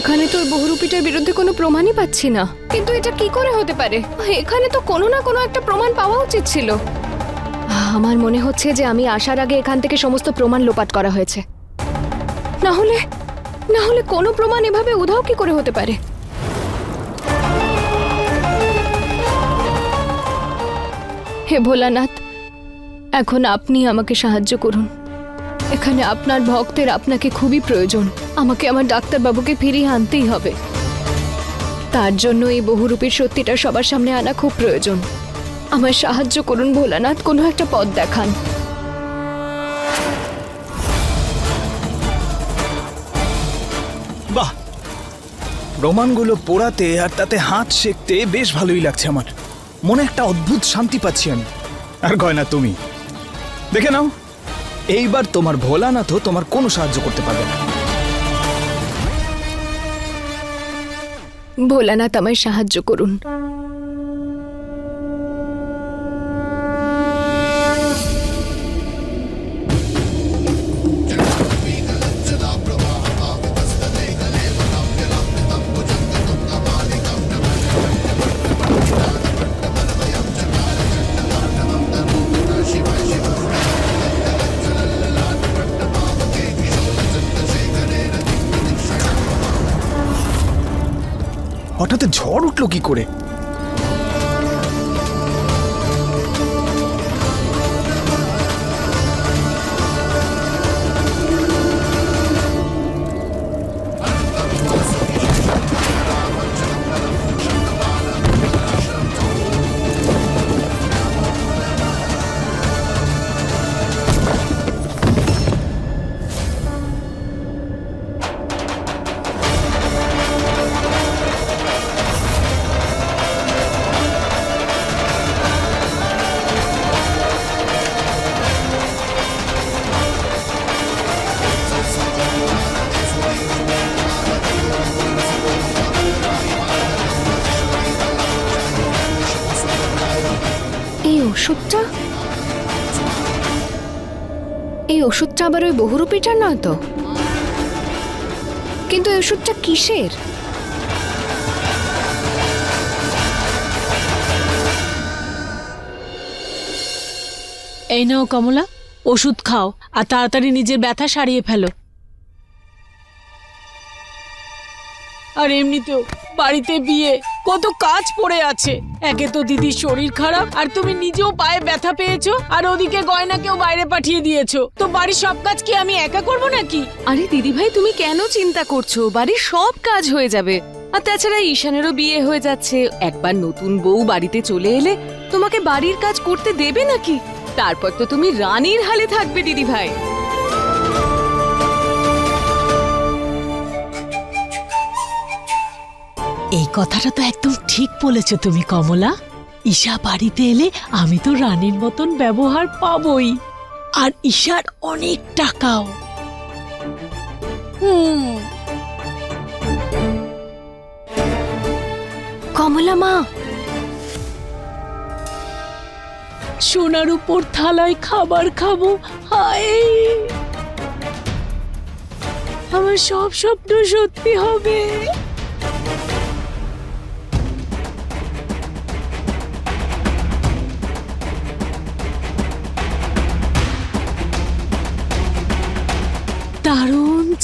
এখানে তো বহুরূপীটার বিরুদ্ধে কোনো প্রমাণই পাচ্ছি না। কিন্তু এটা কি করে হতে পারে? এখানে তো কোনো না কোনো একটা প্রমাণ পাওয়া উচিত ছিল। আমার মনে হচ্ছে যে আমি আসার আগে এখান থেকে সমস্ত প্রমাণ লোপাট করা হয়েছে। না হলে না হলে কোনো প্রমাণ এভাবে উধাও কি করে হতে পারে? হে ভোলানাথ, এখন আপনি আমাকে সাহায্য করুন। এখানে আপনার ভক্তের আপনাকে খুবই প্রয়োজন। আমাকে আমার ডাক্তারবাবুকে ফিরিয়ে আনতেই হবে। তার জন্য এই বহুরূপীর সত্যিটা সবার সামনে আনা খুব প্রয়োজন। আমায় সাহায্য করুন ভোলানাথ, কোনো একটা পথ দেখান। বাহ! প্রমাণগুলো পোড়াতে আর তাতে হাত শেখতে বেশ ভালোই লাগছে আমার। মনে একটা অদ্ভুত শান্তি পাচ্ছি আমি। আর গয়না তুমি। দেখে নাও। এইবার তোমার ভোলানাথও তোমার কোনো সাহায্য করতে পারবে না। ভোলানাথ আমায় সাহায্য করুন। উঠল কি করে? বহুরূপীটার নয় তো? কিন্তু ওষুধটা কিসের? এই নাও কমলা, ওষুধ খাও আর তাড়াতাড়ি নিজের ব্যথা সারিয়ে ফেলো। আর এমনিতেও বাড়িতে বিয়ে। কত কাজ পড়ে আছে। একে তো দিদির শরীর খারাপ, আর তুমি নিজেও পায়ে ব্যথা পেয়েছ, আর ওদিকে গয়নাকেও বাইরে পাঠিয়ে দিয়েছ। তো বাড়ির সব কাজ কি আমি একা করব নাকি? আরে দিদিভাই, তুমি কেন চিন্তা করছ? বাড়ির সব কাজ হয়ে যাবে। আর তাছাড়া ঈশানেরও বিয়ে হয়ে যাচ্ছে। একবার নতুন বউ বাড়িতে চলে এলে তোমাকে বাড়ির কাজ করতে দেবে নাকি? তারপর তো তুমি রানীর হালে থাকবে, দিদিভাই। এই কথাটা তো একদম ঠিক বলেছ তুমি কমলা। ঈশা বাড়িতে এলে আমি তো রানীর মতন ব্যবহার পাবই। আর ঈশার অনেক টাকাও। হুম। কমলা মা। সোনার উপর থালায় খাবার খাব হায়। আমার সব স্বপ্ন সত্যি হবে।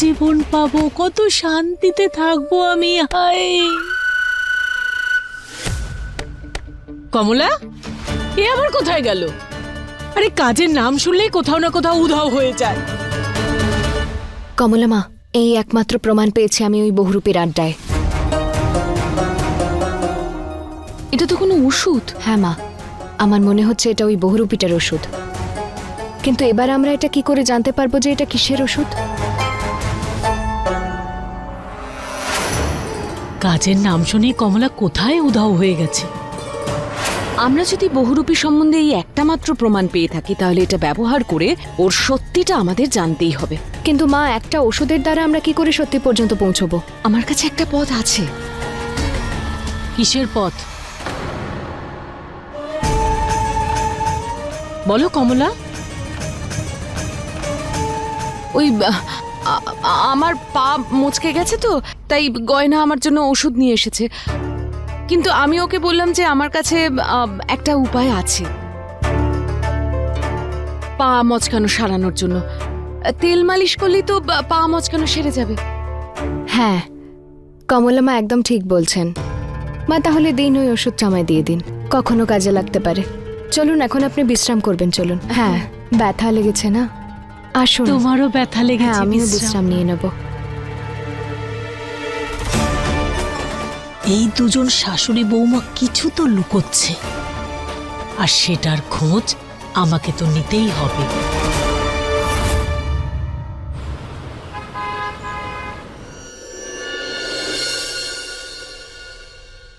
জীবন পাবো কত শান্তিতে থাকব আমি হায়। কমলা এ আবার কোথায় গেল? আরে কাজের নাম শুনলেই কোথাও না কোথাও উধাও হয়ে যায়। কমলা মা এই একমাত্র প্রমাণ পেয়েছি আমি ওই বহুরূপীর আড্ডায়। এটা তো কোনো ওষুধ? হ্যাঁ মা। আমার মনে হচ্ছে এটা ওই বহুরূপীটার ওষুধ। কিন্তু এবার আমরা এটা কি করে জানতে পারব যে এটা কিসের ওষুধ? কাজের নাম শুনেই কমলা কোথায় উধাও হয়ে গেছে। আমরা যদি বহুরূপী সম্বন্ধে এই একটা মাত্র প্রমাণ পেয়ে থাকি তাহলে এটা ব্যবহার করে ওর সত্যিটা আমাদের জানতেই হবে। কিন্তু মা একটা ওষুধের দ্বারা আমরা কি করে সত্যি পর্যন্ত পৌঁছবো? আমার কাছে একটা পথ আছে। কিসের পথ? বলো কমলা। ওই আমার পা মুচকে গেছে তো তাই গয়না আমার জন্য ওষুধ নিয়ে এসেছে। কিন্তু আমি ওকে বললাম যে আমার কাছে একটা উপায় আছে। পা মচকানো সারানোর জন্য। তেল মালিশ করলেই তো পা মচকানো সেরে যাবে। হ্যাঁ কমলা মা একদম ঠিক বলছেন। মা তাহলে দিন ওই ওষুধ আমায় দিয়ে দিন কখনো কাজে লাগতে পারে। চলুন এখন আপনি বিশ্রাম করবেন চলুন। হ্যাঁ ব্যথা লেগেছে না? আসুন। তোমারও ব্যথা হ্যাঁ লেগেছে আমিও বিশ্রাম। বিশ্রাম নিয়ে নেব। এই দুজন শাশুড়ি বৌমা কিছু তো লুকোচ্ছে। আর সেটার খোঁজ আমাকে তো নিতেই হবে।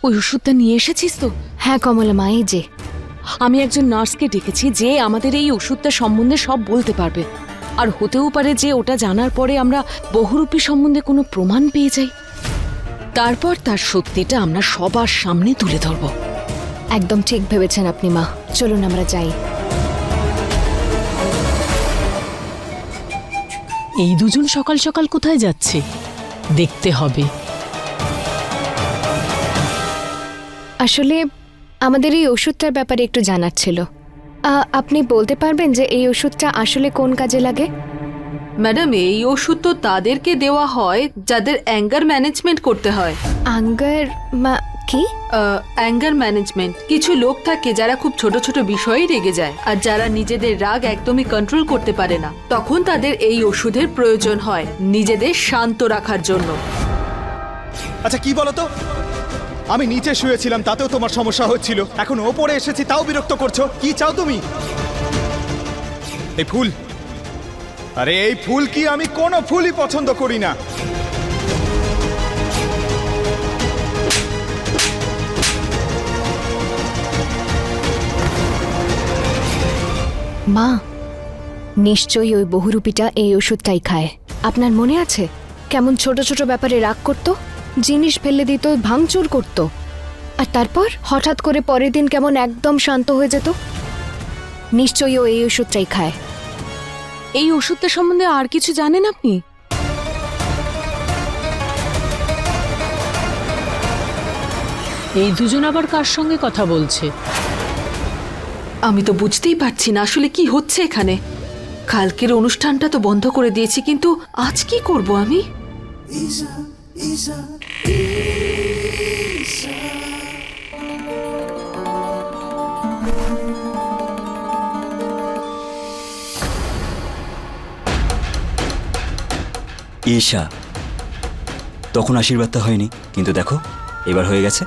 ওই ওষুধটা নিয়ে এসেছিস তো? হ্যাঁ কমলা মা এই যে। আমি একজন নার্সকে ডেকেছি যে আমাদের এই ওষুধটা সম্বন্ধে সব বলতে পারবে। আর হতেও পারে যে ওটা জানার পরে আমরা বহুরূপী সম্বন্ধে কোনো প্রমাণ পেয়ে যাই। তারপর তার সত্যিটা আমরা সবার সামনে তুলে ধরব। একদম ঠিক ভেবেছেন আপনি মা। চলুন আমরা যাই। এই দুজন সকাল সকাল কোথায় যাচ্ছে? দেখতে হবে। আসলে আমাদের এই ওষুধটার ব্যাপারে একটু জানার ছিল। আপনি বলতে পারবেন যে এই ওষুধটা আসলে কোন কাজে লাগে? ম্যাডাম এই ওষুধ তো তাদেরকে দেওয়া হয় যাদের অ্যাঙ্গার ম্যানেজমেন্ট করতে হয়। আঙ্গার মা কি? Anger management. কিছু লোক থাকে যারা খুব ছোট ছোট বিষয়েই রেগে যায় আর যারা নিজেদের রাগ একদমই কন্ট্রোল করতে পারে না। তখন তাদের এই ওষুধের প্রয়োজন হয় নিজেদের শান্ত রাখার জন্য। আচ্ছা কি বলতো আমি নিচে শুয়েছিলাম, তাতেও তোমার সমস্যা হচ্ছিল। এখন ওপরে এসেছি, তাও বিরক্ত করছ? কি চাও তুমি? এই ফুল। আরে এই ফুল কি আমি কোনো ফুলই পছন্দ করি না। মা, নিশ্চয়ই ওই বহুরূপীটা এই ওষুধটাই খায়। আপনার মনে আছে? কেমন ছোট ছোট ব্যাপারে রাগ করত? জিনিস ফেলে দিত ভাঙচুর করত। আর তারপর? হঠাৎ করে পরের দিন কেমন একদম শান্ত হয়ে যেত? নিশ্চয়ই ও এই ওষুধটাই খায়। এই ওষুধটা সম্বন্ধে আর কিছু জানেন আপনি? এই দুজন আবার কার সঙ্গে কথা বলছে? আমি তো বুঝতেই পারছি না আসলে কি হচ্ছে এখানে। কালকের অনুষ্ঠানটা তো বন্ধ করে দিয়েছি কিন্তু আজ কি করব আমি? ঈশা তখন আশীর্বাদটা হয়নি কিন্তু দেখো এবার হয়ে গেছে।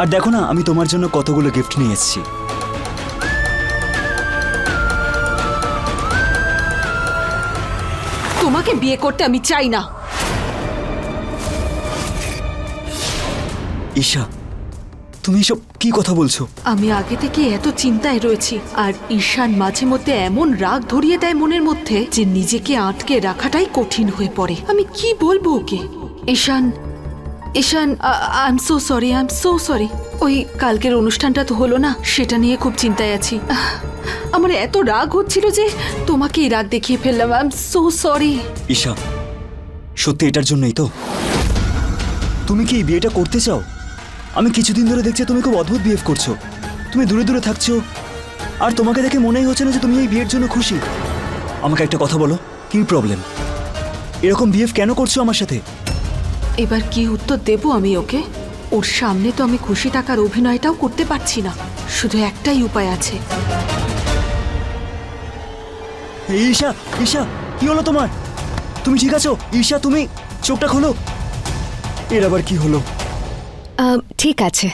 আর দেখো না আমি তোমার জন্য কতগুলো গিফট নিয়ে এসেছি। তোমাকে বিয়ে করতে আমি চাই না। ঈশা তুমি এসব কি কথা বলছো? আমি আগে থেকে এত চিন্তায় রয়েছি আর ঈশান মাঝে মধ্যে এমন রাগ ধরিয়ে দেয় মনের মধ্যে যে নিজেকে আটকে রাখাটাই কঠিন হয়ে পড়ে। আমি কি বলব okay? Ishan Ishan I am so sorry I am so sorry ওই কালকের অনুষ্ঠানটা তো হলো না সেটা নিয়ে খুব চিন্তায় আছি। আমার এত রাগ হচ্ছিল যে তোমাকে এই রাগ দেখিয়ে ফেললাম I am so sorry Isha সত্যি এটার জন্যই তো। তুমি কি এই বিয়েটা করতে চাও? আমি কিছুদিন ধরে দেখছি তুমি খুব অদ্ভুত বিহেভ করছ। তুমি দূরে দূরে থাকছো। আর তোমাকে দেখে মনেই হচ্ছে না যে তুমি এই বিয়ের জন্য খুশি। আমাকে একটা কথা বলো কি প্রবলেম এরকম বিহেভ কেন করছ আমার সাথে? এবার কি উত্তর দেব আমি ওকে? ওর সামনে তো আমি খুশি থাকার অভিনয়টাও করতে পারছি না। শুধু একটাই উপায় আছে। ঈশা ঈশা কি হলো তোমার? তুমি ঠিক আছো? ঈশা তুমি চোখটা খোলো। এর আবার কি হলো? ঠিক আছে।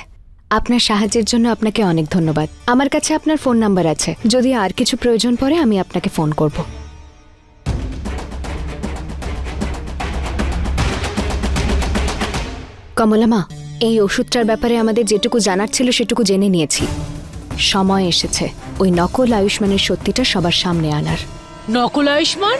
আপনার সাহায্যের জন্য আপনাকে অনেক ধন্যবাদ। আমার কাছে আপনার ফোন নাম্বার আছে। যদি আর কিছু প্রয়োজন পড়ে, আমি আপনাকে ফোন করব। কমলামা এই ওষুধটার ব্যাপারে আমাদের যেটুকু জানার ছিল, সেটুকু জেনে নিয়েছি। সময় এসেছে। ওই নকল আয়ুষ্মানের সত্যিটা সবার সামনে আনার। নকল আয়ুষ্মান?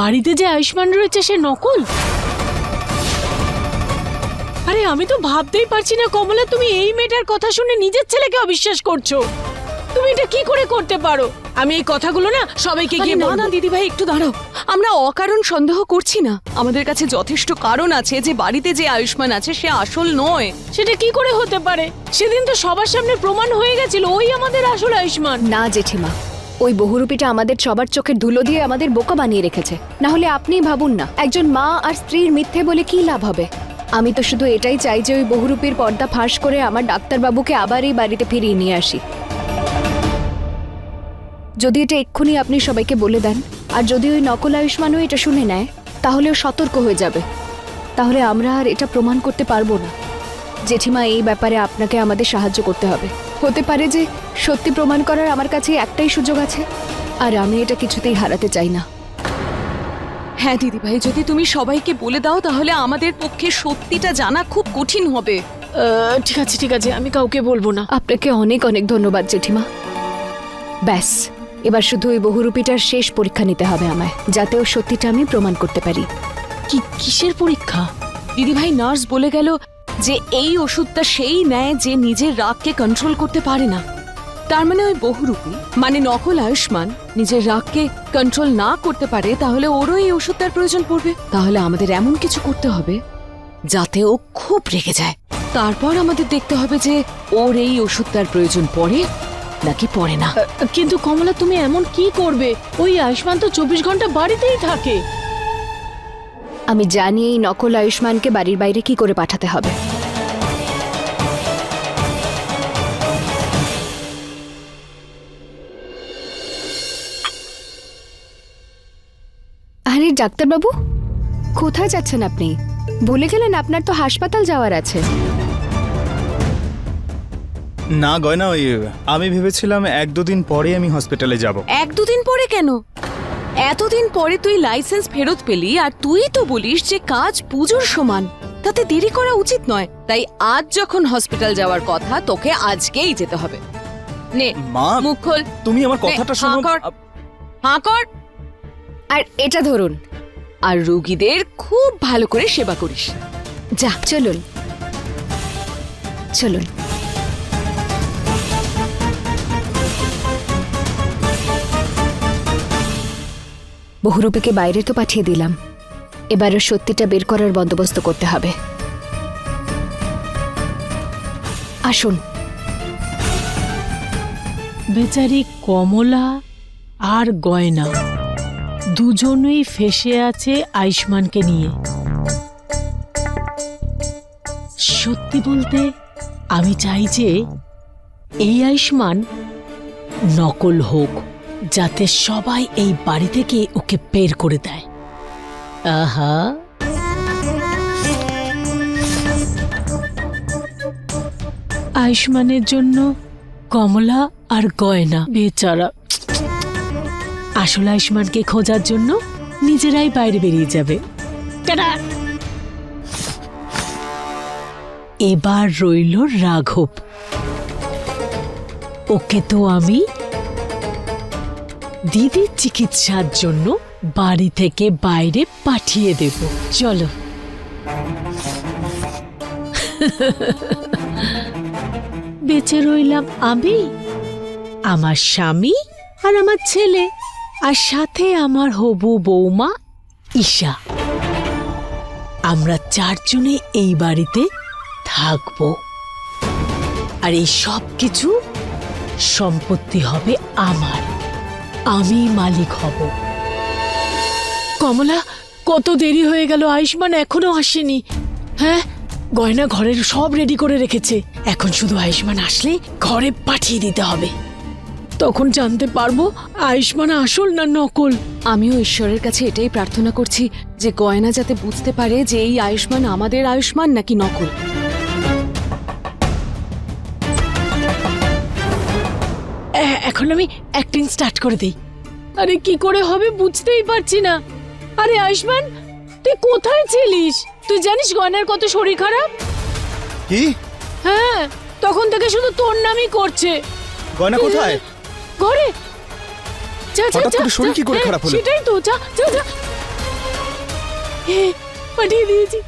বাড়িতে যে আয়ুষ্মান রয়েছে সে নকল? আরে আমি তো ভাবতেই পারছি না কমলা তুমি এই মেয়েটার কথা শুনে নিজের ছেলেকে অবিশ্বাস করছ। তুমি এটা কি করে করতে পারো? আমি এই কথাগুলো না সবাইকে গিয়ে না না দিদি ভাই একটু দাঁড়াও। আমরা অকারণ সন্দেহ করছি না। আমাদের কাছে যথেষ্ট কারণ আছে যে বাড়িতে যে আয়ুষ্মান আছে সে আসল নয়। সেটা কি করে হতে পারে? সেদিন তো সবার সামনে প্রমাণ হয়ে গেছিল ওই আমাদের আসল আয়ুষ্মান। না জেঠিমা ওই বহুরূপীটা আমাদের সবার চোখের ধুলো দিয়ে আমাদের বোকা বানিয়ে রেখেছে। না হলে আপনিই ভাবুন না, একজন মা আর স্ত্রীর মিথ্যে বলে কি লাভ হবে? আমি তো শুধু এটাই চাই যে ওই বহুরূপীর পর্দা ফাঁস করে আমার ডাক্তারবাবুকে আবার এই বাড়িতে ফিরিয়ে নিয়ে আসি। যদি এটা এক্ষুনি আপনি সবাইকে বলে দেন, আর যদি ওই নকল আয়ুষ্মানও এটা শুনে নেয়, তাহলেও সতর্ক হয়ে যাবে। তাহলে আমরা আর এটা প্রমাণ করতে পারব না। জেঠিমা, এই ব্যাপারে আপনাকে আমাদের সাহায্য করতে হবে। হতে পারে যে সত্যি প্রমাণ করার আমার কাছে একটাই সুযোগ আছে। আর আমি এটা কিছুতেই হারাতে চাই না। হ্যাঁ দিদিভাই যদি তুমি সবাইকে বলে দাও তাহলে আমাদের পক্ষে সত্যিটা জানা খুব কঠিন হবে। আহ, ঠিক আছে ঠিক আছে আমি কাউকে বলব না। আপনাকে অনেক অনেক ধন্যবাদ জেঠিমা। ব্যাস এবার শুধু ওই বহুরূপীটার শেষ পরীক্ষা নিতে হবে আমায় যাতে ও সত্যিটা আমি প্রমাণ করতে পারি। কি কিসের পরীক্ষা? দিদিভাই নার্স বলে গেল যে এই ওষুধটা সেই নেয় যে নিজের রাগকে কন্ট্রোল করতে পারে না। তার মানে ওই বহুরূপী মানে নকল আয়ুষ্মান, নিজের রাগকে কন্ট্রোল না করতে পারে, তাহলে ওরও এই ওষুধটার প্রয়োজন পড়বে। তাহলে আমাদের এমন কিছু করতে হবে, যাতে ও খুব রেগে যায়। তারপর আমাদের দেখতে হবে যে ওর এই ওষুধটার প্রয়োজন পড়ে নাকি পড়ে না। কিন্তু কমলা, তুমি এমন কি করবে? ওই আয়ুষ্মান তো চব্বিশ ঘণ্টা বাড়িতেই থাকে। আমি জানি এই নকল আয়ুষ্মানকে বাড়ির বাইরে কি করে পাঠাতে হবে। আরে ডাক্তারবাবু কোথায় যাচ্ছেন আপনি? বলে গেলেন আপনার তো হাসপাতাল যাওয়ার আছে। না গয়না ওই আমি ভেবেছিলাম এক দুদিন পরে আমি হসপিটালে যাব। এক দুদিন পরে কেন? এতদিন পরে তুই লাইসেন্স ফেরত পেলি আর তুই তো বলিস যে কাজ পুজোর সমান। তাতে দেরি করা উচিত নয় তাই আজ যখন হসপিটাল যাওয়ার কথা তোকে আজকেই যেতে হবে। নে মা মুখ খোল। তুমি আমার কথাটা শোনো। হাঁ কর। আর এটা ধরুন। আর রোগীদের খুব ভালো করে সেবা করিস। যা চলুন। চলুন। বহুরূপীকে বাইরে তো পাঠিয়ে দিলাম। এবারে সত্যিটা বের করার বন্দোবস্ত করতে হবে। আসুন। বেচারি কমলা আর গয়না দুজনেই ফেসে আছে আয়ুষ্মানকে নিয়ে। সত্যি বলতে আমি চাই যে এই আয়ুষ্মান নকল হোক। যাতে সবাই এই বাড়ি থেকে ওকে বের করে দেয়। আহা। আয়ুষ্মানের জন্য কমলা আর গয়না। বেচারা। আসল আয়ুষ্মানকে খোঁজার জন্য নিজেরাই বাইরে বেরিয়ে যাবে। এবার রইল রাঘব। ওকে তো আমি দিদির চিকিৎসার জন্য বাড়ি থেকে বাইরে পাঠিয়ে দেব। চলো। বেঁচে রইলাম আমি, আমার স্বামী আর আমার ছেলে, আর সাথে আমার হবু বৌমা ঈশা। আমরা চারজনে এই বাড়িতে থাকব। আর এই সব কিছু সম্পত্তি হবে আমার। আমি মালিক হব। কমলা, কত দেরি হয়ে গেল, আয়ুষ্মান এখনও আসেনি। হ্যাঁ গয়না ঘরের সব রেডি করে রেখেছে। এখন শুধু আয়ুষ্মান আসলে ঘরে পাঠিয়ে দিতে হবে। তখন জানতে পারব আয়ুষ্মান আসল না নকল। আমিও ঈশ্বরের কাছে এটাই প্রার্থনা করছি যে গয়না যাতে বুঝতে পারে যে এই আয়ুষ্মান আমাদের আয়ুষ্মান নাকি নকল। এখন আমি অ্যাক্টিং স্টার্ট করে দেই। আরে কি করে হবে বুঝতেই পারছি না। আরে আয়ুষ্মান তুই কোথায় ছিলিস? তুই জানিস গয়নার কত শরীর খারাপ? কি? হ্যাঁ তখন থেকে শুধু তোর নামই করছে। গয়না কোথায়? ঘরে। যা যা হঠাৎ করে শরীর। কি করে হ্যাঁ, খারাপ হলো? সেটাই তো যা যা যা। পাঠিয়ে দিয়েছি।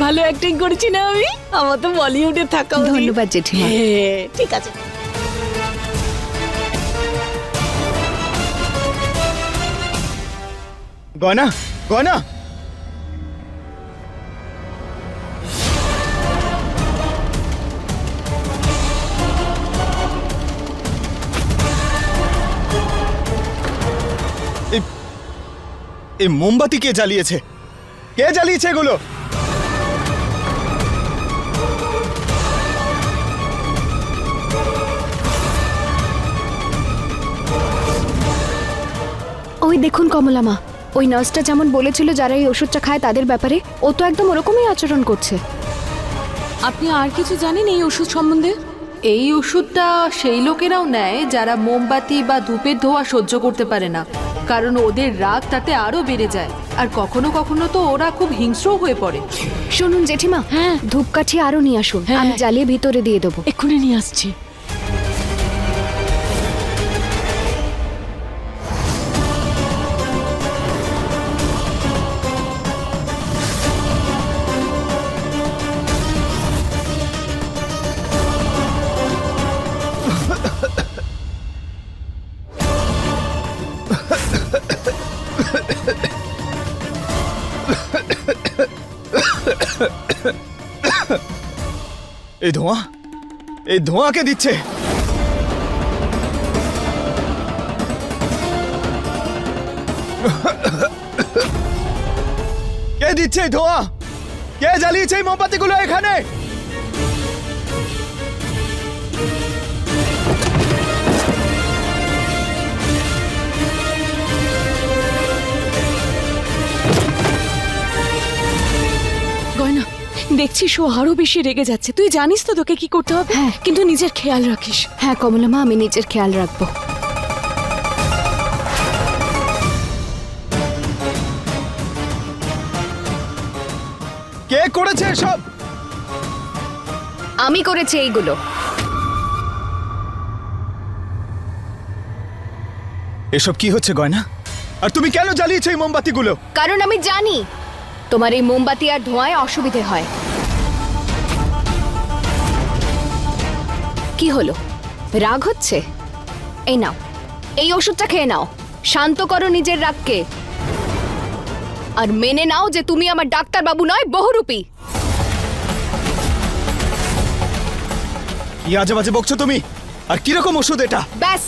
ভালো অ্যাক্টিং করেছি না আমি? আমার তো বলিউডে থাকা উচিত। ধন্যবাদ জেঠিমা। হ্যাঁ, ঠিক আছে। গয়না গয়না। এই- এই মোমবাতি কে জ্বালিয়েছে? কে জ্বালিয়েছে এগুলো? ওই দেখুন কমলামা ওই নার্সটা যেমন বলেছিল যারা এই ওষুধটা খায় তাদের ব্যাপারে ও তো একদম ওরকমই আচরণ করছে। আপনি আর কিছু জানেন এই ওষুধ সম্বন্ধে? এই ওষুধটা সেই লোকেরাও নেয় যারা মোমবাতি বা ধূপের ধোয়া সহ্য করতে পারে না কারণ ওদের রাগ তাতে আরও বেড়ে যায়। আর কখনো কখনো তো ওরা খুব হিংস্র হয়ে পড়ে। শুনুন জেঠিমা হ্যাঁ। ধূপকাঠি আরও নিয়ে আসুন হ্যাঁ। আমি জ্বালিয়ে ভিতরে দিয়ে দেবো। এক্ষুনি নিয়ে আসছি। এই ধোঁয়া? এই ধোঁয়াকে দিচ্ছে? কে দিচ্ছে ধোঁয়া? কে জ্বালিয়েছে এই মোমবাতিগুলো এখানে? দেখছিস ও আরও বেশি রেগে যাচ্ছে। তুই জানিস তো তোকে কি করতে হবে? হ্যাঁ। কিন্তু নিজের খেয়াল রাখিস। হ্যাঁ কমলামা আমি নিজের খেয়াল রাখব। কে করেছে এসব? আমি করেছি এইগুলো। এসব কি হচ্ছে গয়না? আর তুমি কেন জ্বালিয়েছো এই মোমবাতিগুলো? কারণ আমি জানি তোমার এই মোমবাতি আর ধোঁয়ায় অসুবিধে হয়। কি হলো? রাগ হচ্ছে? এই নাও এই ওষুধটা খেয়ে নাও। শান্ত করো নিজের রাগকে। আর মেনে নাও যে তুমি আমার ডাক্তার বাবু নয় বহুরূপী। কি আজে বাজে বকছো তুমি? আর কীরকম ওষুধ এটা? ব্যাস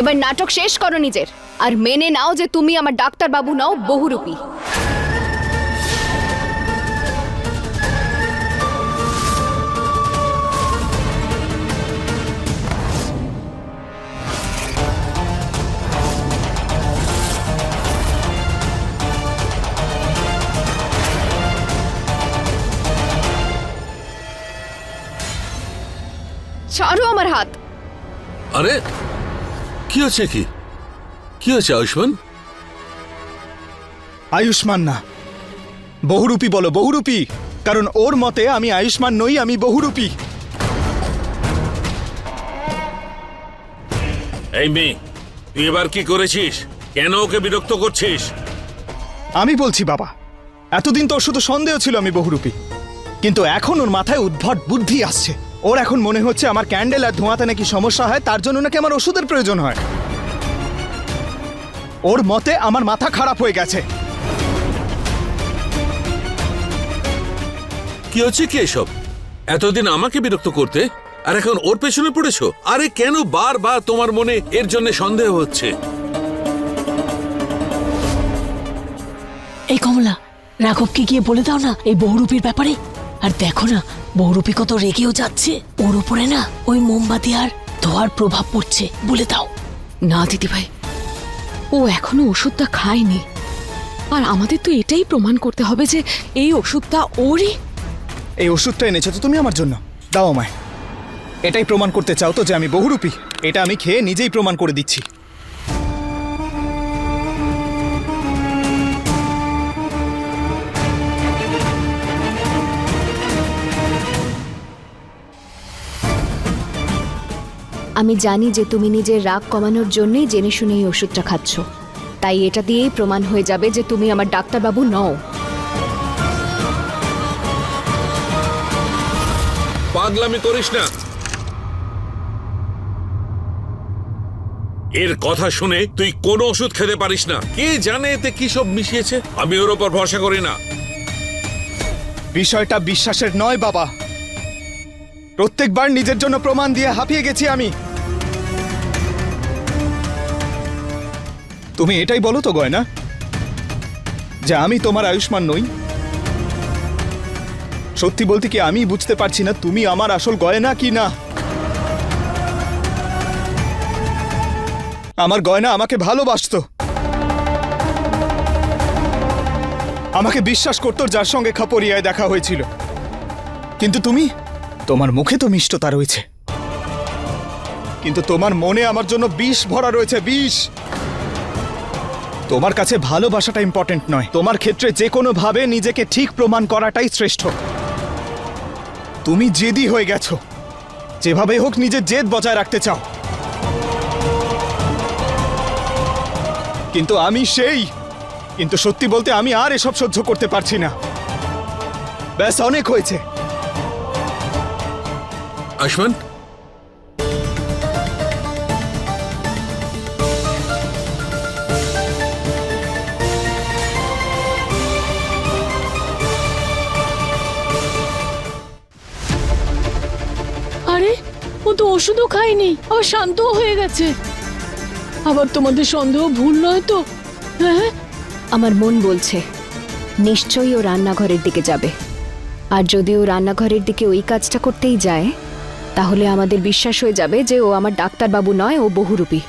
এবার নাটক শেষ করো নিজের। আর মেনে নাও যে তুমি আমার ডাক্তার বাবু নও বহুরূপী। ছাড়ো আমার হাত। আরে কি হচ্ছে কি? কি হচ্ছে আয়ুষ্মান? আয়ুষ্মান না। বহুরূপী বলো বহুরূপী। কারণ ওর মতে আমি আয়ুষ্মান নই আমি বহুরূপী। এই মেয়ে তুই এবার কি করেছিস? কেন ওকে বিরক্ত করছিস? আমি বলছি বাবা এতদিন তো ওর শুধু সন্দেহ ছিল আমি বহুরূপী। কিন্তু এখন ওর মাথায় উদ্ভট বুদ্ধি আসছে। ওর এখন মনে হচ্ছে আমার ক্যান্ডেল আর ধোঁয়াতে নাকি সমস্যা হয় তার জন্য নাকি আমার ওষুধের প্রয়োজন হয়। ওর মতে আমার মাথা খারাপ হয়ে গেছে। কি হচ্ছে কি এসব? এতদিন আমাকে বিরক্ত করতে আর এখন ওর পেছনে পড়েছো? আরে কেন বারবার তোমার মনে এর জন্য সন্দেহ হচ্ছে? এই কমলা রাঘবকে গিয়ে বলে দাও না এই বহুরূপীর ব্যাপারে। আর দেখো না বহুরূপী কত রেগেও যাচ্ছে। ওর উপরে না ওই মোমবাতি আর ধোয়ার প্রভাব পড়ছে বলে দাও। না দিদিভাই ও এখনও ওষুধটা খায়নি। আর আমাদের তো এটাই প্রমাণ করতে হবে যে এই ওষুধটা ওরই। এই ওষুধটা এনেছো তো তুমি আমার জন্য। দাও আমায়। এটাই প্রমাণ করতে চাও তো যে আমি বহুরূপী। এটা আমি খেয়ে নিজেই প্রমাণ করে দিচ্ছি। আমি জানি যে তুমি নিজের রাগ কমানোর জন্যই জেনে শুনে এই ওষুধটা খাচ্ছ। তাই এটা দিয়েই প্রমাণ হয়ে যাবে যে তুমি আমার ডাক্তারবাবু নও। পাগলামি করিস না। এর কথা শুনে তুই কোনো ওষুধ খেতে পারিস না। কে জানে এতে কি সব মিশিয়েছে? আমি ওর ওপর ভরসা করি না। বিষয়টা বিশ্বাসের নয় বাবা। প্রত্যেকবার নিজের জন্য প্রমাণ দিয়ে হাঁপিয়ে গেছি আমি। তুমি এটাই বলো তো, গয়না। যে আমি তোমার আয়ুষ্মান নই। সত্যি বলতে কি আমি বুঝতে পারছি না তুমি আমার আসল গয়না কি না। আমার গয়না আমাকে ভালোবাসতো। আমাকে বিশ্বাস করতো যার সঙ্গে খাপরিয়ায় দেখা হয়েছিল। কিন্তু তুমি, তোমার মুখে তো মিষ্টতা রয়েছে। কিন্তু তোমার মনে আমার জন্য বিষ ভরা রয়েছে, বিষ। তোমার কাছে ভালোবাসাটা ইম্পর্টেন্ট নয়। তোমার ক্ষেত্রে যে কোনো ভাবে নিজেকে ঠিক প্রমাণ করাটাই শ্রেষ্ঠ। তুমি জেদি হয়ে গেছো। যেভাবে হোক নিজের জেদ বজায় রাখতে চাও। কিন্তু আমি সেই, কিন্তু সত্যি বলতে আমি আর এসব সহ্য করতে পারছি না। ব্যাস, অনেক হয়েছে। আয়ুষ্মান ওষুধও খাইনি, আবার শান্তও হয়ে গেছে। আবার তোমাদের সন্দেহ ভুল নয় তো? হ্যাঁ? আমার মন বলছে, নিশ্চয়ই ও রান্নাঘরের দিকে যাবে। আর যদি ও রান্নাঘরের দিকে ওই কাজটা করতেই যায়, তাহলে আমাদের বিশ্বাস হয়ে যাবে যে ও আমার ডাক্তারবাবু নয়, ও বহুরূপী।